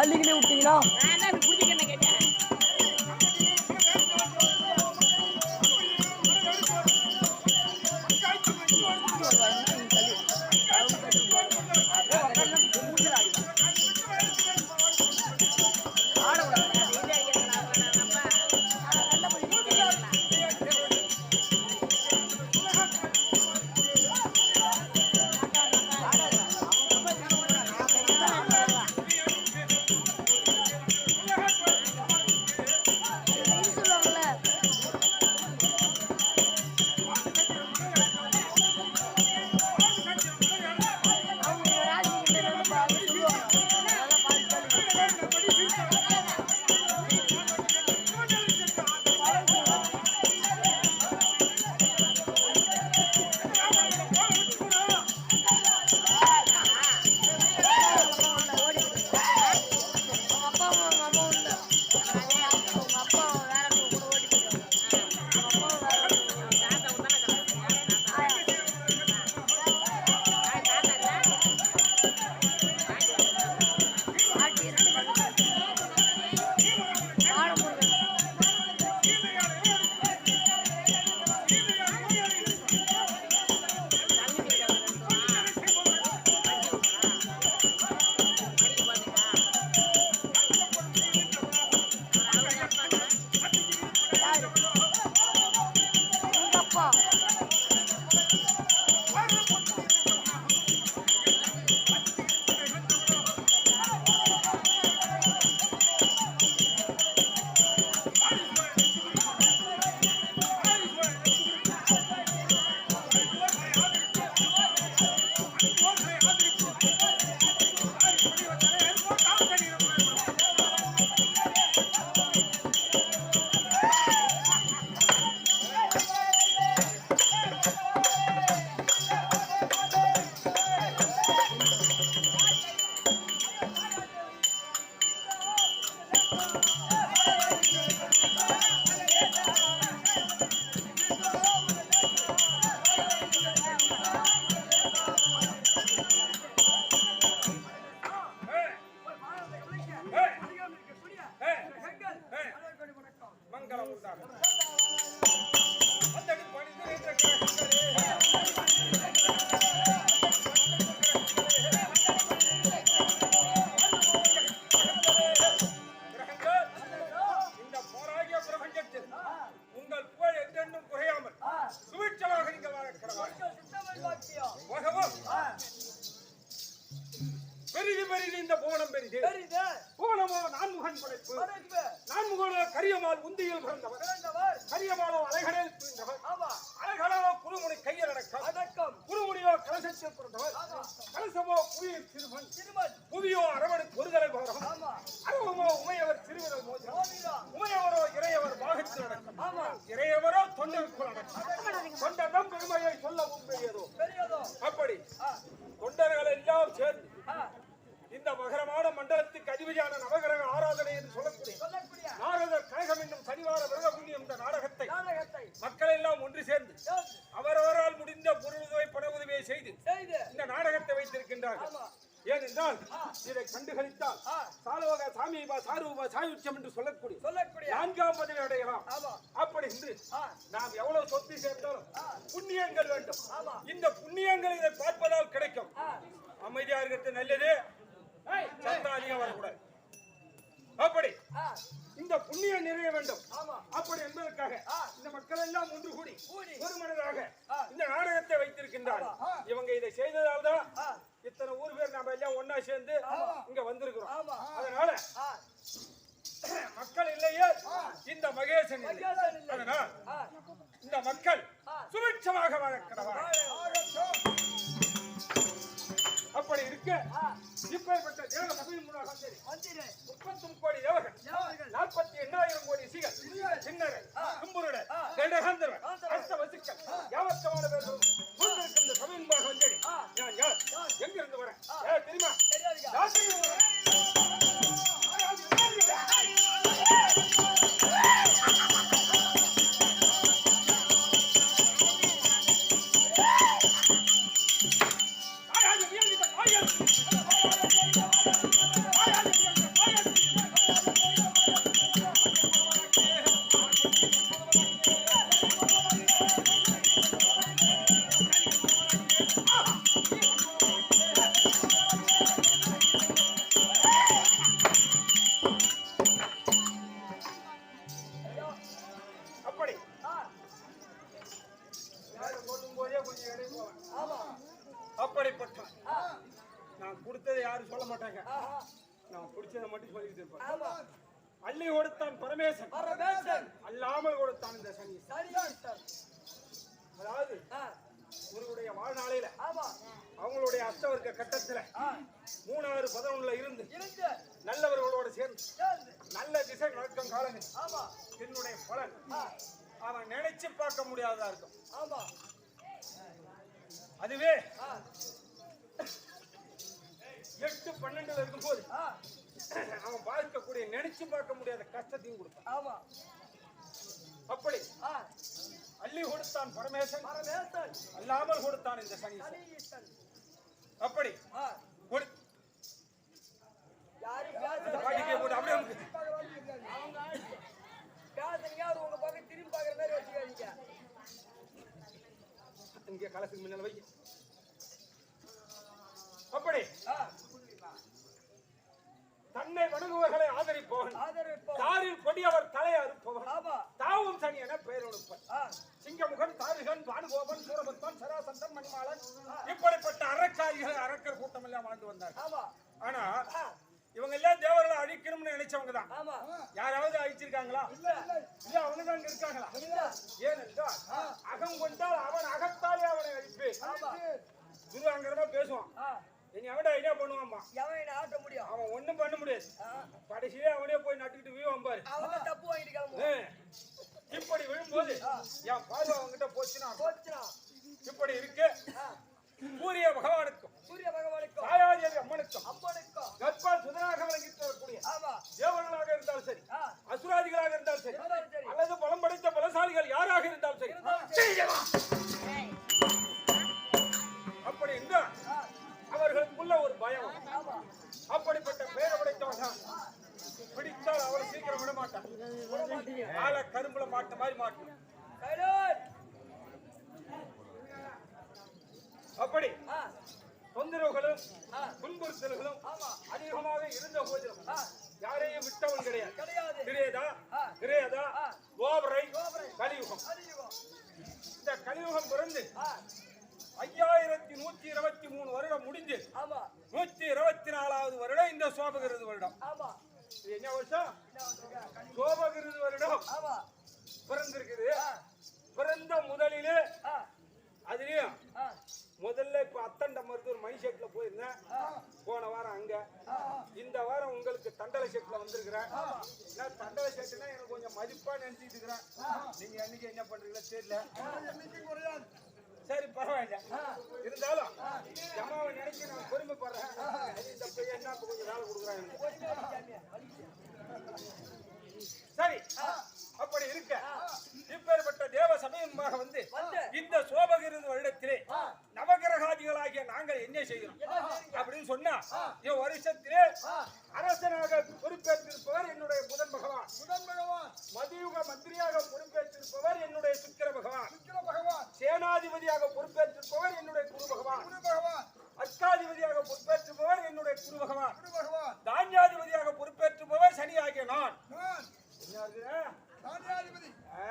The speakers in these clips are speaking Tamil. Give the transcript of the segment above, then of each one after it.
அள்ளிக்கிட்டே விட்டீங்களா Thank you. இறையவரோ தொண்டருக்குள் அடக்கம் தொண்டர்தம் பெருமையை சொல்லவும் பெரியதோ? அப்படி தொண்டர்கள் எல்லாம் சேர்ந்து இந்த மகரமான மண்டலத்துக்கு அதிபதியான நவகிரக ஆராதனை என்று சொல்லக்கூடிய நாரதர் கழகம் என்னும் சனிவார விரத புண்ணியம் இந்த நாடகத்தை மக்கள் எல்லாம் ஒன்று சேர்ந்து அவரவரால் முடிந்த பொருளுதவி பண உதவியை செய்து இந்த நாடகத்தை வைத்திருக்கின்றார்கள். ஏனென்றால் இதை கண்டுகளித்தால் சாலோக சாமிபா சாரூபா சாயுச்சம் என்று சொல்லக்கூடிய சொல்லக்கூடிய நான்காம் பதவி அடையலாம். அப்படி என்று நாம் எவ்வளவு சொத்து சேர்ந்தாலும் புண்ணியங்கள் வேண்டும். இந்த புண்ணியங்கள் இதை பார்ப்பதால் கிடைக்கும். அமைதியா இருக்கிறது நல்லது. சத்தம் அதிகம் வரக்கூடாது. அப்படி இந்த புண்ணியம் நிறைய வேண்டும். அப்படி என்பதற்காக இந்த மக்கள் எல்லாம் ஒன்று கூடி. ஒரு மனதாக இந்த நாடகத்தை வைத்திருக்கின்றார்கள். இவங்க இதை செய்ததால் தான் இத்தனை ஊர் பேர் நாம எல்லாம் ஒண்ணா சேர்ந்து இங்க வந்திருக்கிறோம். ஆமா. அதனால மக்கள் இல்லையே இந்த மகேசன். அதனால் இந்த மக்கள் சுபிட்சமாக வாழக்கிறவா அப்படி இருக்க. இப்பேற்பட்ட தேவ சபையின் முன்னாக சரி மந்திரி முப்பத்தி கோடி தேவர்கள். நாற்பத்தி எண்ணாயிரம் கோடி சிகள். சின்னரர் கும்புருடர் கண்டகாந்தரர். அஷ்ட வசுக்கள் யாவத்தமான பேர்களும் சூழ்ந்திருக்கும் இந்த சபையின் முன்பாக வந்தேன். நான் யார்? எங்கிருந்து வரேன்? யார் தெரியுமா? மாட்டாங்க. நான் பிடிச்சதை மட்டும் சொல்லிட்டு இருப்பேன். அள்ளி கொடுத்தான் பரமேசன். அல்லாமல் கொடுத்தான் இந்த சனி. அதாவது இவருடைய வாழ்நாளையில அவங்களுடைய அஷ்டவர்க்க கட்டத்துல ஆ, மூணாறு பதினொன்னுல இருந்து நல்லவர்களோட சேர்ந்து நல்ல திசை நடக்கும் காலங்கள். என்னுடைய பலன். அவன் நினைச்சு பார்க்க முடியாததா இருக்கும். அதுவே எட்டு பன்னெண்டுல இருக்கும்போது அவன் பார்க்கக்கூடிய நினைச்சு பார்க்க முடியாத கஷ்டத்தையும் கொடுத்தான். ஆமா. அப்படி அள்ளி கொடுத்தான் பரமேசன். பரமேசன். அல்லாமல் கொடுத்தான் இந்த சனி சனீஸ்வரன். அப்படி இங்கே கலசுக்கு முன்னால வை அப்படி தன்னை வணங்குவர்களை ஆதரிப்பவன். தாரில் கொடியவர் தலை அறுப்பவன். தாவும் சனி என பெயர் கொடுப்பன். ஆ, சிங்கமுகன் தாரிகன் பானுகோபன் சூரபத்மன் சராசந்தன் மணிமாலன் இப்படிப்பட்ட அறக்காரிகள் அரக்கர் கூட்டம் எல்லாம் வாழ்ந்து வந்தார். ஆனா இவங்க எல்லாம் தேவர்களை அழிக்கணும்னு நினைச்சவங்க தான் ஆமா யாராவது அழிச்சிருக்காங்களா? இல்ல. இல்ல. அவங்க தான் அங்க இருக்காங்களா? ஏனென்றால் அகம் கொண்டால் அவன் அகத்தாலே அவனை அழிப்பேன். ஆமா. துருவாங்கரமா பேசுவான். இனி அவன் ஐடியா என்ன ஆட்ட முடியும். அவன் ஒண்ணும் பண்ண முடியாது. ஆ, கடைசியிலே அவனே போய் நட்டுக்கிட்டு வீவான் பாரு. அவன் தப்பு வாங்கிட்டு கிளம்புவான் ஏ, இப்படி விழும்போது என் பார்வை அவன்கிட்ட போச்சுன்னா போச்சுனா? இப்படி இருக்கு. சூரிய பகவானுக்கும் சூரிய பகவானுக்கும் தாயாதேவி அம்மனுக்கும் அப்பனுக்கும் கற்பா சுதனாக விளங்கிட்டு வரக்கூடிய ஆமா. தேவர்களாக இருந்தாலும் சரி அசுராதிகளாக இருந்தாலும் சரி அல்லது பலம் படைத்த பலசாலிகள் யாராக இருந்தாலும் சரி. அப்படி ஆ, அவர்களுக்குள்ள ஒரு பயம். அப்படிப்பட்ட பேரை படைத்தவன் பிடித்தால் அவளை சீக்கிரம் விட மாட்டான் ஆளை கரும்புல மாட்ட மாதிரி மாட்டும் அப்படி ஆ, தொந்தரவுகளும் ஆ, துன்புறுத்தல்களும் ஆமா அதிகமாக இருந்த போதிலும் யாரையும் விட்டவன் கிடையாது. திரேதா கிரேதா கிரேதா கோபரை கலியுகம். இந்த கலியுகம் பிறந்து ஐயாயிரத்தி நூத்தி இருபத்தி மூணு வருடம் முடிஞ்சு நூத்தி இருபத்தி நாலாவது வருடம் இந்த சோபகிருது வருடம். என்ன வருஷம்? சோபகிருது வருடம். பிறந்திருக்குது. பிறந்த முதலிலே அதுலயும் முதல்ல இப்ப அத்தண்ட மருத்துவர் மணி செட்ல போயிருந்தேன். போன வாரம் அங்க. இந்த வாரம் உங்களுக்கு தண்டலை செட்ல வந்திருக்கிறேன். நான் தண்டலை செட்டுனா எனக்கு கொஞ்சம் மதிப்பா நினைச்சிட்டு இருக்கிறேன். நீங்க என்னைக்கு என்ன பண்றீங்களோ தெரியல. சரி பரவாயில்ல. இருந்தாலும் ஜமாவை நினைச்சு நான் பெருமைப்படுறேன் அது இந்த பையன் என்ன கொஞ்சம் வேலை கொடுக்குறாங்க. சரி அப்படி இருக்க. இப்பேற்பட்ட தேவ சமயமாக வந்து இந்த சோபகிருது வருடத்திலே நவகிரகாதிகளாகிய நாங்கள் என்ன செய்கிறோம்? அப்படின்னு சொன்னா இந்த வருஷத்திலே அரசனாக பொறுப்பேற்றிருப்பவர் என்னுடைய புதன் பகவான். புதன் பகவான். மதியுக மந்திரியாக பொறுப்பேற்றிருப்பவர் என்னுடைய சுக்கிர பகவான் சுக்கிர பகவான் சேனாதிபதியாக பொறுப்பேற்றிருப்பவர் என்னுடைய குரு பகவான் குரு பகவான் அர்க்காதிபதியாக பொறுப்பேற்றுபவர் என்னுடைய குரு பகவான் குரு பகவான் தானியாதிபதியாக பொறுப்பேற்றுபவர் சனி ஆகிய நான் நான் என்ன இருக்குதுன்னா? தானியாதிபதி ஆ,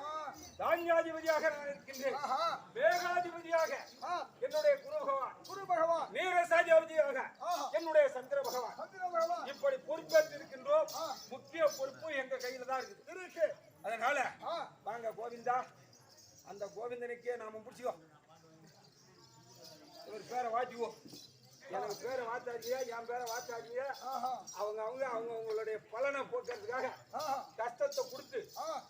ஆ, தானியாதிபதியாக நான் இருக்கின்றேன் ஆஹா வேகாதிபதியாக ஆ, என்னுடைய குரு பகவான் குரு பகவான் நீரசாதிபதியாக ஆஹா என்னுடைய சந்திர பகவான் சந்திர பகவான் இப்படி பொறுப்பேற்று இருக்கின்றோம் ஆ. முக்கிய பொறுப்பு எங்க கையில தான் இருக்குது இருக்கு அதனால ஆ வாங்க கோவிந்தா அந்த கோவிந்தனுக்கே நாம பிடிச்சிக்கோ இவர் பேரை வாட்டிக்குவோம் எனக்கு பேரை வாத்தாடியா என் பேரை வாத்தாடியா ஆஹா. அவங்க அவங்க அவங்க அவங்களுடைய பலனை போக்குறதுக்காக கஷ்டத்தை கொடுத்து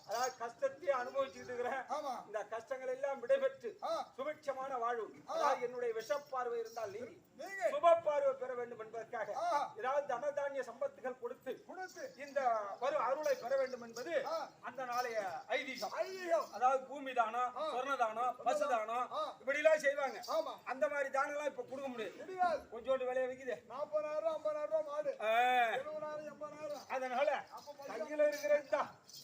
அதாவது கஷ்டத்தையே அனுபவிச்சுட்டு இருக்கிறேன். இந்த கஷ்டங்கள் எல்லாம் விடைபெற்று சுபிட்சமான வாழ்வு. அதாவது என்னுடைய விஷப்பார்வை இருந்தால் நீங்கி சுப பார்வை பெற வேண்டும் என்பதற்காக. ஏதாவது தனதானிய சம்பத்துகள் கொடுத்து கொடுத்து. இந்த வரும் அருளை பெற வேண்டும் என்பது. அந்த நாளைய ஐதீகம். ஐயோ அதாவது பூமி தானம் சொர்ண தானம் பசு தானம். இப்படி எல்லாம் செய்வாங்க. அந்த மாதிரி தானம்லாம் இப்ப கொடுக்க முடியாது முடியாது. கொஞ்சோண்டு விலைய வைக்குது. நாற்பதாயிரம் ஐம்பதாயிரம் ரூபாய் மாடு. எழுபதாயிரம் எண்பதாயிரம். அதனால கையில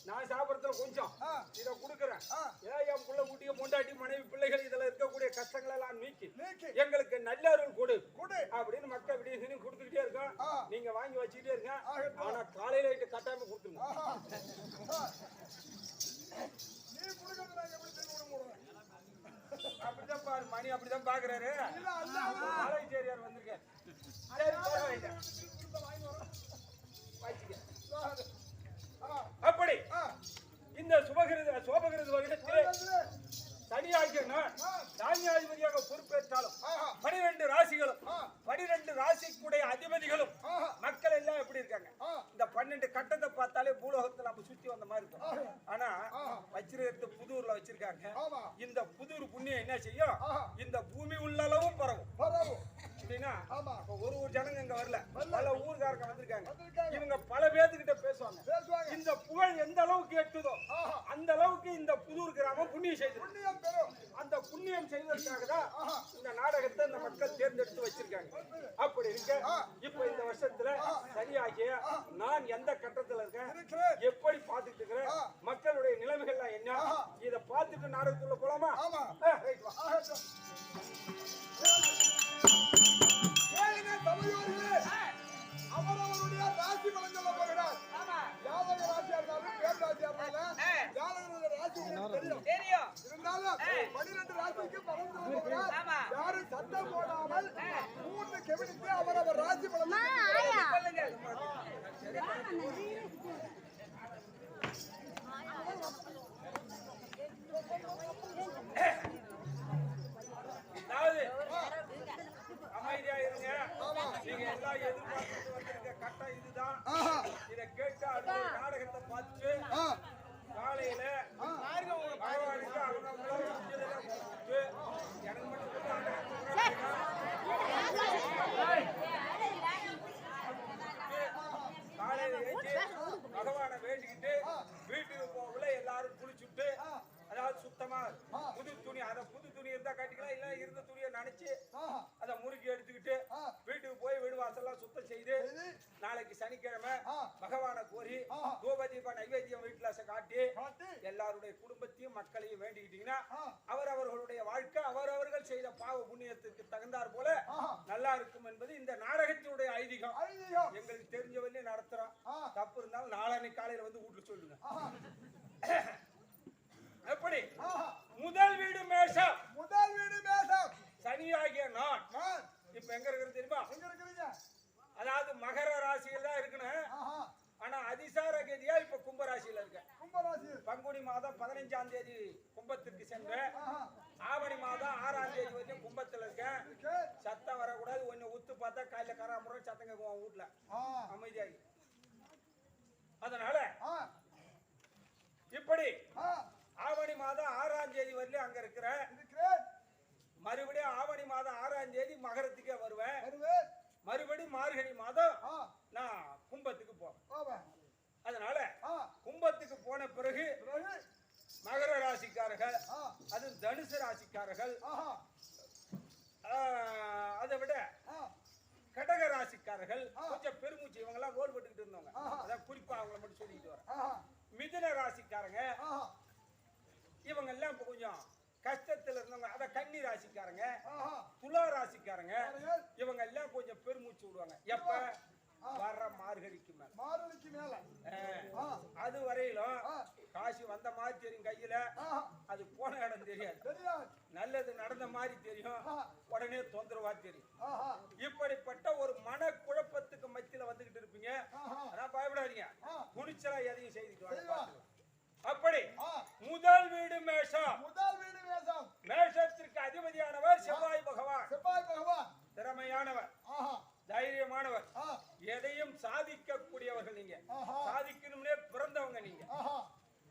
நான் சாப்பிடறதுல கொஞ்சம். இதை கொடுக்குறேன். ஏன் என் புள்ள குட்டிய பொண்டாட்டி மனைவி பிள்ளைகள் இதுல இருக்கக்கூடிய கஷ்டங்கள் எல்லாம் நீக்கி. எங்களுக்கு நல்ல அருள் கொடு. கொடு. அப்படின்னு மக்கள் விடிய கொடுத்துக்கிட்டே இருக்கோம் வாங்கி வச்சுக்கிட்டே ஆகட்டும். ஆனா காலையில இட்டு கட்டாயமா கொடுத்துருங்க. நீ கொடுக்கறது நான் எப்படி திரும்ப? அப்படிதான் பாரு மணி அப்படிதான் பாக்குறாரு. அல்ல, அல்ல. அப்படி ஆ. இந்த சுபகிருத சோபகிருத வருடத்திலே. தனியாகிய நான் தானியாதிபதியாக பொறுப்பேற்றாலும். பனிரெண்டு ராசிகளும். பனிரெண்டு ராசிக்குடைய அதிபதிகளும். மக்கள் எல்லாம் எப்படி இருக்காங்க. இந்த பன்னெண்டு கட்டத்தை பார்த்தாலே பூலோகத்துல நம்ம சுத்தி வந்த மாதிரி இருக்கும் ஆனா. வச்சிருக்கிறது புதூர்ல வச்சிருக்காங்க. இந்த புதூர் புண்ணியம் என்ன செய்யும். இந்த பூமி உள்ளளவும் பரவும் பரவு. அப்படின்னா ஒரு ஊர் ஜனங்க இங்க வரல. பல ஊர்காரங்க வந்திருக்காங்க. இவங்க பல பேர்த்துக்கிட்ட பேசுவாங்க. இந்த புகழ் எந்த அளவுக்கு எட்டுதோ. அந்த அளவுக்கு இந்த புதூர் கிராமம் புண்ணியம் பெறும். அந்த புண்ணியம் செய்வதற்காக தான். இந்த நாடகத்தை இந்த மக்கள் தேர்ந்தெடுத்து வச்சிருக்காங்க அப்படி இருக்க இப்ப இந்த வருஷத்துல சரியாகிய நான் எந்த கட்டத்துல இருக்கேன். எப்படி பார்த்துட்டு இருக்கிறேன் மக்களுடைய நிலைமைகள்லாம் என்ன இத பார்த்துட்டு நாடகத்துள்ள போலாமா ரைட் வா. ஆகட்டும். ஏழைங்க சபையோர்களே, அவரவருடைய ராசி பலன்களை சொல்லப் போகிறார். ஜாதக ராசியா இருந்தாலும், பேர் ராசியா இருந்தாலும், ஜாதகருடைய ராசி உங்களுக்கு தெரியும். தெரியும் இருந்தாலும், பன்னிரண்டு ராசிக்கு பலன் சொல்லப் போகிறார். ஆமா. யாரும் சத்தம் போடாமல் மூன்று கெவினிட்டு அவரவர் ராசி பலன் சொல்லுங்க அதாவது அமைதியா இருங்க நீங்க எல்லாம் எதிர்பார்த்துட்டு வந்திருக்க கட்டம் இதுதான் ஆஹா. இத கேட்டு அடுத்த நாடகத்தை பார்த்துட்டு ஆ. காலையில பகவானுக்கு அவங்க அவங்களால முடிஞ்சதெல்லாம் கொடுத்துட்டு எனக்கு மட்டும் கொஞ்சம் காலையில எழுந்து பகவானை வேண்டிக்கிட்டு வீட்டுக்கு போகல எல்லாரும் குளிச்சுட்டு அதாவது சுத்தமா புது துணி அத புது துணி இருந்தா கட்டிக்கலாம் இல்ல இருந்த துணியை நினைச்சு ஆஹா. அத முறுக்கி எடுத்துக்கிட்டு ஆ. வீட்டுக்கு போய் வீடு வாசல்லாம் சுத்தம் செய்து செய்து, நாளைக்கு சனிக்கிழமை ஆ. பகவானை கோரி ஆ. தூபதீப நைவேத்தியம் வீட்டுல காட்டி காட்டி, எல்லாருடைய குடும்பத்தையும் மக்களையும் வேண்டிக்கிட்டீங்கன்னா ஆ. அவரவர்களுடைய வாழ்க்கை அவரவர்கள் செய்த பாவ புண்ணியத்திற்கு தகுந்தாற் போல ஆஹா. நல்லா இருக்கும் என்பது இந்த நாடகத்தினுடைய ஐதீகம் ஐதீகம். எங்களுக்கு தெரிஞ்ச வரையும் நடத்துறோம் ஆ. தப்பு இருந்தாலும் நாளான்னைக்கு காலையில வந்து வீட்டுல சொல்லுங்க ஆஹா. எப்படி ஆஹா. முதல் வீடு மேஷம் முதல் வீடு மேசம் சனியாகிய நான் நான் இப்ப எங்க இருக்கிறது தெரியுமா எங்க இருக்கிறீங்க அதாவது மகர ராசியில் தான் இருக்கணும் ஆஹா ஆனா அதிசார கதியா இப்ப கும்ப ராசியில இருக்கேன் கும்பராசி பங்குனி மாதம் பதினைஞ்சாம் தேதி கும்பத்திற்கு சென்றேன் ஆஹா ஆவணி மாதம் ஆறாம் தேதி வரைக்கும் கும்பத்துல இருக்கேன். இருக்கு சத்தம் வரக்கூடாது. ஒன்னு உத்து பார்த்தா காலையில கராமுறை சத்தம் கேட்கும் வீட்டுல அமைதியாகி. அதனால இப்படி ஆவணி மாதம் ஆறாம் தேதி வரையிலும் அங்க இருக்கிறேன். மறுபடியும் ஆவணி மாதம் ஆறாம் தேதி மகரத்துக்கே வருவேன். மறுபடியும் மார்கழி மாதம் நான் கும்பத்துக்கு போவேன். அதனால கும்பத்துக்கு போன பிறகு மகர ராசிக்காரர்கள் அது தனுசு ராசிக்காரர்கள். அதை விட கடக ராசிக்காரர்கள். கொஞ்சம் பெருமூச்சு இவங்க எல்லாம் ரோல் போட்டுக்கிட்டு இருந்தவங்க. அதான் குறிப்பா அவங்கள மட்டும் சொல்லிட்டு வரேன். ஆஹா. மிதுன ராசிக்காரங்க இவங்க எல்லாம் இப்ப கொஞ்சம் கஷ்டத்துல இருந்தவங்க. அத கன்னி ராசிக்காரங்க துலா ராசிக்காரங்க. இவங்க எல்லாம் கொஞ்சம் பெருமூச்சு விடுவாங்க. எப்ப? வர்ற மார்கழிக்கு மேல. மாரணிக்கு மேல. அது வரையிலும். காசு வந்த மாதிரி தெரியும் கையில. அது போன இடம் தெரியாது. நல்லது நடந்த மாதிரி தெரியும். உடனே தொந்தரவா தெரியும். இப்படிப்பட்ட ஒரு மனக்குழப்பத்துக்கு மத்தியில வந்துகிட்டு இருப்பீங்க. ஆனா பயப்படாதீங்க. துணிச்சலா எதையும் செய்துட்டு. அப்படி முதல் வீடு மேஷம் முதல் வீடு வேஷம் மேஷத்திற்கு அதிபதியானவர் செவ்வாய் பகவான் செவ்வாய் பகவான் திறமையானவர் ஆஹா தைரியமானவர் ஆ எதையும் சாதிக்க கூடியவர்கள் நீங்க ஆஹா. சாதிக்கணும்னே பிறந்தவங்க நீங்க ஆஹா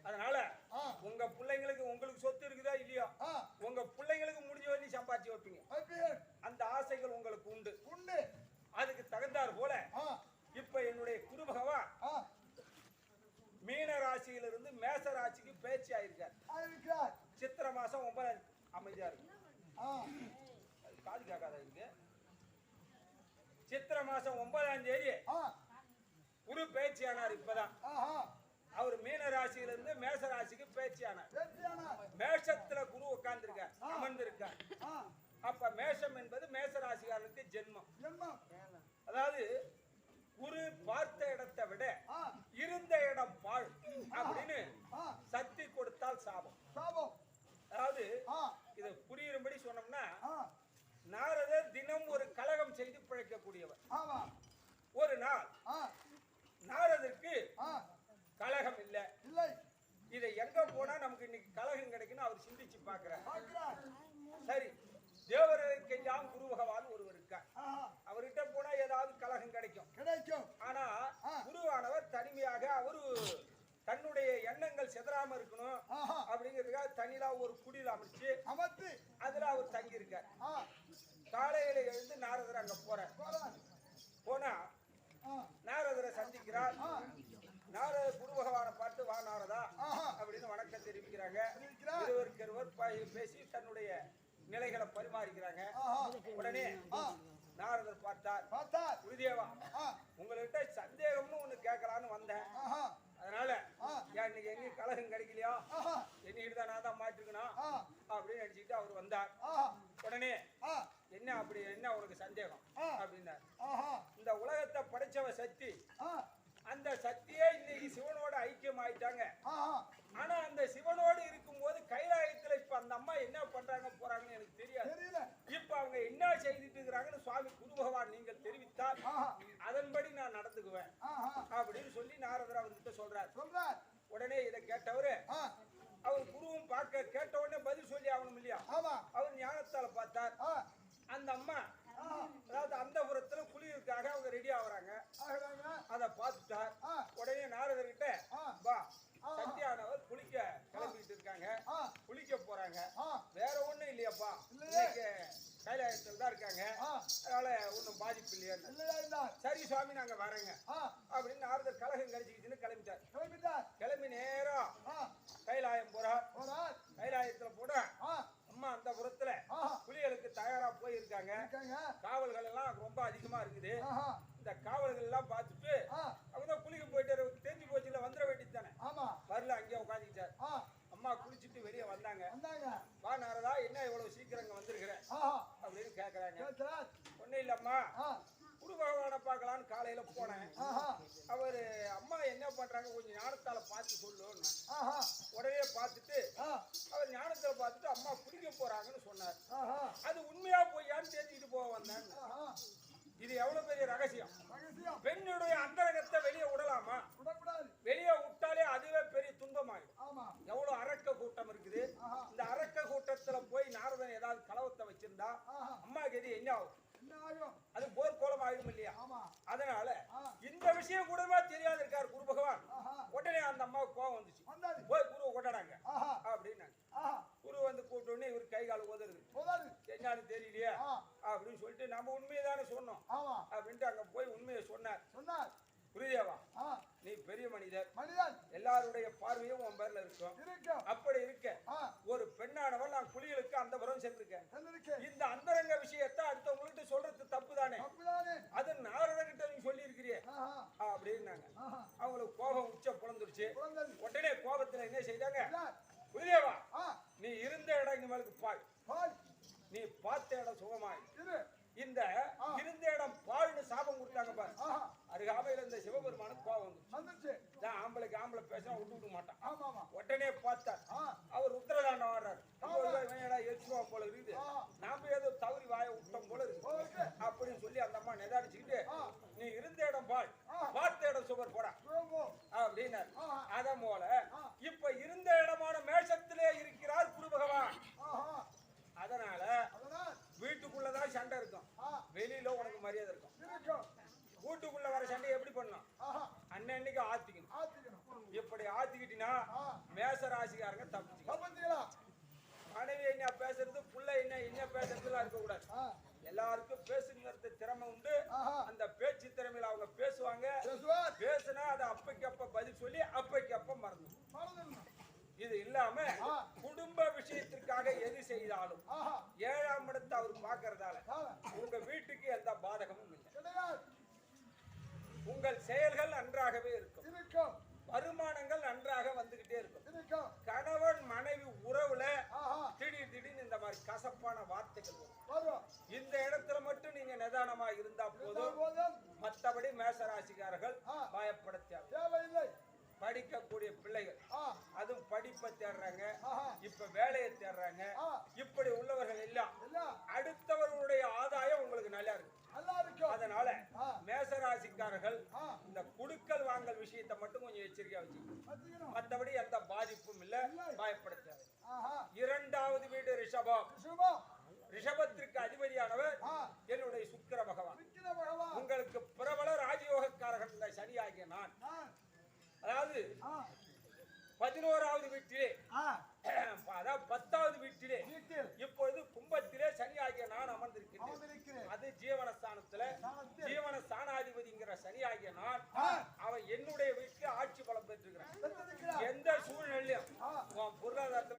அதனால ஆ உங்க பிள்ளைங்களுக்கு உங்களுக்கு சொத்து இருக்குதா இல்லையா ஆ உங்க பிள்ளைங்களுக்கு முடிஞ்ச வரையும் சம்பாதிச்சு வைப்பீங்க ஐபிஎன் அந்த ஆசைகள் உங்களுக்கு உண்டு. உண்டு. அதுக்கு தகுந்தாற் போல இப்ப என்னுடைய குரு பகவான் ஆ. மீன ராசியிலிருந்து மேச ராசிக்கு பேச்சு ஆயிருக்கார். சித்திரை மாசம் ஒன்பதாம் அமைதியா இருக்கு காது கேட்காத இருக்கு சித்திரை மாசம் ஒன்பதாம் தேதி குரு பேச்சு ஆனார் இப்பதான் அவர் மீன ராசியிலிருந்து மேச ராசிக்கு பேச்சு ஆனார் வெற்றியானா மேஷத்துல குரு உட்கார்ந்திருக்கார். அமர்ந்திருக்கார். ஆ. அப்ப மேஷம் என்பது மேசராசிகாரனுக்கு ஜென்மம். ஜென்மம். அதாவது குரு பார்த்த இடத்தை விட இருந்த இடம் பாழ் அப்படின்னு சக்தி கொடுத்தால் சாபம். சாபம். அதாவது இது புரியும்படி சொன்னோம்னா நாரதர் தினம் ஒரு கலகம் செய்து பிழைக்கக்கூடியவர். ஒரு நாள் நாரதற்கு கலகம் இல்லை. இதை எங்க போனா நமக்கு இன்னைக்கு கழகம் கிடைக்குன்னு அவர் சிந்திச்சு பாக்குறாரு நிலைகளை பரிமாறிக்கிறாங்க. உடனே நாரதர் பார்த்தார். பார்த்தார். குருதேவா உங்கள்கிட்ட சந்தேகம்னு ஒண்ணு கேட்கலான்னு வந்தேன். அதனால. ஏன் இன்னைக்கு எங்கேயும் கலகம் கிடைக்கலையா? ஆஹா, என்னைக்கிட்ட தான் நான் தான் மாட்டிருக்கணும்? அப்படின்னு நினைச்சுக்கிட்டு அவர் வந்தார். உடனே என்ன அப்படி என்ன உனக்கு சந்தேகம். அப்படின்னார். இந்த உலகத்தை படைச்சவ சக்தி. அந்த சக்தியே இன்னைக்கு சிவனோட ஐக்கியம் ஆயிட்டாங்க ஆனா அந்த சிவனோடு அந்த அம்மா என்ன பண்றாங்க போறாங்கன்னு எனக்கு தெரியாது. தெரியல. இப்ப அவங்க என்ன செய்துட்டு இருக்கிறாங்கன்னு சுவாமி குரு பகவான் நீங்கள் தெரிவித்தால் அதன்படி நான் நடந்துக்குவேன். அப்படின்னு சொல்லி நாரதர் அவர்கிட்ட சொல்றார். சொல்றார். உடனே இதை கேட்டவரு அவர் குருவும் பார்க்க கேட்ட உடனே பதில் சொல்லி ஆகணும் இல்லையா? அவர் ஞானத்தால பார்த்தார். அந்த அம்மா அதாவது அந்த புறத்துல குளிருக்காக அவங்க ரெடி ஆகுறாங்க ஆகுறாங்க. அதை பார்த்துட்டார் ஆ, உடனே நாரதர்கிட்ட ஆ, வா ஆ. சத்தியானவர் குளிக்க கிளம்பிட்டு இருக்காங்க ஆ, குளிக்க போறாங்க ஆ, வேற ஒண்ணும் இல்லையாப்பா இல்லையே. இன்னைக்கு கைலாயத்தில் தான் இருக்காங்க ஆ, அதனால ஒண்ணும் பாதிப்பு இல்லையான்னு இல்லையா இருந்தார். சரி சுவாமி நாங்க வரேங்க ஆ, அப்படின்னு நாரதர் கலகம் கழிச்சுக்கிச்சுன்னு கிளம்பிட்டார் கிளம்பிட்டார். கிளம்பி நேரா ஆ, கைலாயம் போறார் போறார். கைலாயத்துல போனா ஆ, அம்மா அந்த புறத்துல ஆஹா, புலிகளுக்கு தயாரா போயிருக்காங்க இருக்காங்க. காவல்கள் எல்லாம் ரொம்ப அதிகமா இருக்குது ஆஹா, இந்த காவல்கள் எல்லாம் பார்த்துட்டு ஆ, அவங்க தான் குளிக்க போயிட்டு தெரிஞ்சு போச்சு இல்ல வந்துட வேண்டியது தானே ஆமா, வரல அங்கேயே உட்காந்துக்கிட்டார் ஆ, அம்மா குளிச்சுட்டு வெளியே வந்தாங்க வந்தாங்க. வா நாரதா என்ன இவ்வளவு சீக்கிரம் இங்க வந்திருக்கிற ஆஹா, அப்படின்னு கேக்குறாங்க ஒண்ணும் இல்லம்மா. பகவானை பார்க்கலான்னு காலையில போனேன். அவரு அம்மா என்ன பண்றாங்க கொஞ்சம் ஞானத்தால பார்த்து சொல்லுன்னு. உடனே பார்த்துட்டு அவர் ஞானத்துல பார்த்துட்டு அம்மா குளிக்க போறாங்கன்னு சொன்னார். அது உண்மையா பொய்யான்னு தெரிஞ்சுக்கிட்டு போக வந்தேன். இது எவ்வளவு பெரிய ரகசியம். பெண்ணுடைய அந்தரகத்தை வெளியே விடலாமா. வெளியே விட்டாலே அதுவே பெரிய துன்பமாயிடும். எவ்வளவு அரக்க கூட்டம் இருக்குது? இந்த அரக்க கூட்டத்துல போய் நாரதன் ஏதாவது கலவத்தை வச்சிருந்தா. அம்மா கதி என்ன ஆகும்? அது போர்க்கோலம் ஆயிடும் இல்லையா? அதனால இந்த விஷயம் கூடவே தெரியாது இருக்கார் குரு பகவான். உடனே அந்த அம்மாவுக்கு கோவம் வந்துச்சு. போய் குருவை கொண்டாடாங்க. ஆஹா, அப்படின்னாங்க. குரு வந்து கூப்பிட்ட உடனே இவர் கை கால் உதறுது. என்னன்னு தெரியலையே? அப்படின்னு சொல்லிட்டு நம்ம உண்மையை தானே சொன்னோம். அப்படின்ட்டு அங்க போய் உண்மையை சொன்னார். சொன்னார். குருதேவா ஆ, நீ பெரிய மனிதர். மனிதன். எல்லாருடைய பார்வையும் உன் பேர்ல இருக்கும். அப்படி இருக்க. ஒரு பெண்ணானவள் நான் குளிகளுக்கு அந்த புறம் சென்றிருக்கேன். சென்றிருக்கு. இந்த அந்தரங்க விஷயத்தை அடுத்தவங்கள்ட்ட சொல்றது தப்பு தானே? அது நாரதங்கிட்ட நீ சொல்லி இருக்கிறியே அப்படின்னாங்க. அவங்களுக்கு கோபம் உச்ச புலந்துருச்சு. உடனே கோபத்துல என்ன செய்தாங்க? குருதேவா நீ இருந்த இடம் இனிமேலுக்கு பாய். பால். நீ பார்த்த இடம் சுகமாய். இந்த இருந்த இடம் பால்னு சாபம் கொடுத்தாங்க பாரு. அருகாமையில இந்த சிவபெருமானுக்கு கோபம் வந்துச்சு. தான் ஆம்பளைக்கு ஆம்பளை பேசினா விட்டு விட மாட்டான். ஆமா, ஆமா. உடனே பார்த்தார். அவர் உத்தரதாண்டம் வர்றாரு இவனடா எரிச்சுவா போல இருக்குது. நாம ஏதோ தவறி வாய விட்டோம் போல இருக்கு. அப்படின்னு சொல்லி அந்த அம்மா நிதானிச்சுக்கிட்டு ஆ. நீ இருந்த இடம் பால். பார்த்த இடம் சுவர் போடா. அப்படின்னாரு. ஆஹா, அத போல. இப்ப இருந்த இடமான மேஷத்திலே இருக்கிறார் குரு பகவான். அதனால வீட்டுக்குள்ளதான் சண்டை இருக்கும். வெளியில உனக்கு மரியாதை இருக்கும். வீட்டுக்குள்ள வர சண்டை எப்படி பண்ணணும் ஆஹா, அன்னன்னைக்கு ஆத்திக்கணும். இப்படி ஆத்திக்கிட்டினா மேச ராசிக்காரங்க தப்பிச்சு தப்பந்தீங்களா? மனைவி என்ன பேசுறது புள்ள என்ன என்ன பேசுறதுலாம் இருக்கக்கூடாது எல்லாருக்கும் பேசுங்கிறது திறமை உண்டு அந்த பேச்சு திறமையில அவங்க பேசுவாங்க. பேசுனா அதை அப்பைக்கு அப்ப பதில் சொல்லி அப்பைக்கு அப்ப மறந்து. இது இல்லாம. குடும்ப விஷயத்திற்காக எது செய்தாலும் ஏழாம் இடத்தை அவர் பார்க்கறதால ஆ, உங்க வீட்டுக்கு எந்த பாதகமும் இல்லை. உங்கள் செயல்கள் நன்றாகவே இருக்கும். வருமானங்கள் நன்றாக வந்துகிட்டே இருக்கும். கணவன் மனைவி உறவுல திடீர் திடீர்னு இந்த மாதிரி கசப்பான வார்த்தைகள் வரும். இந்த இடத்துல மட்டும் நீங்க நிதானமா இருந்தா போதும். மற்றபடி மேசராசிக்காரர்கள். பயப்பட தேவை தேவையில்லை. படிக்கக்கூடிய பிள்ளைகள் அதுவும் படிப்பை தேடுறாங்க. இப்ப வேலையை தேடுறாங்க. இப்படி உள்ளவர்கள் எல்லாம் இல்ல, அடுத்தவர்களுடைய ஆதாயம் உங்களுக்கு நல்லா இருக்கு நல்லா இருக்கும். அதனால ஆ, மேசராசிக்காரர்கள் ஆ, இந்த குடுக்கல் வாங்கல் விஷயத்தை மட்டும் வச்சுக்கணும். மற்றபடி எந்த பாதிப்பும் இல்ல பயப்படுத்த ஆஹா. இரண்டாவது வீடு ரிஷபம். ரிஷபத்திற்கு அதிபதியானவர். என்னுடைய சுக்கிர பகவான். உங்களுக்கு பிரபல ராஜயோகக்காரர்கள் அதான் பத்தாவது வீட்டிலே இப்பொழுது கும்பத்திலே சனி ஆகிய நான் அமர்ந்திருக்கிறேன். அது ஜீவனஸ்தானத்துல. ஜீவன ஸ்தானாதிபதிங்கிற சனி ஆகிய நான் அவன் என்னுடைய வீட்டுக்கு ஆட்சி பலம் பெற்றிருக்கிறான். எந்த சூழ்நிலையும் பொருளாதாரத்தில்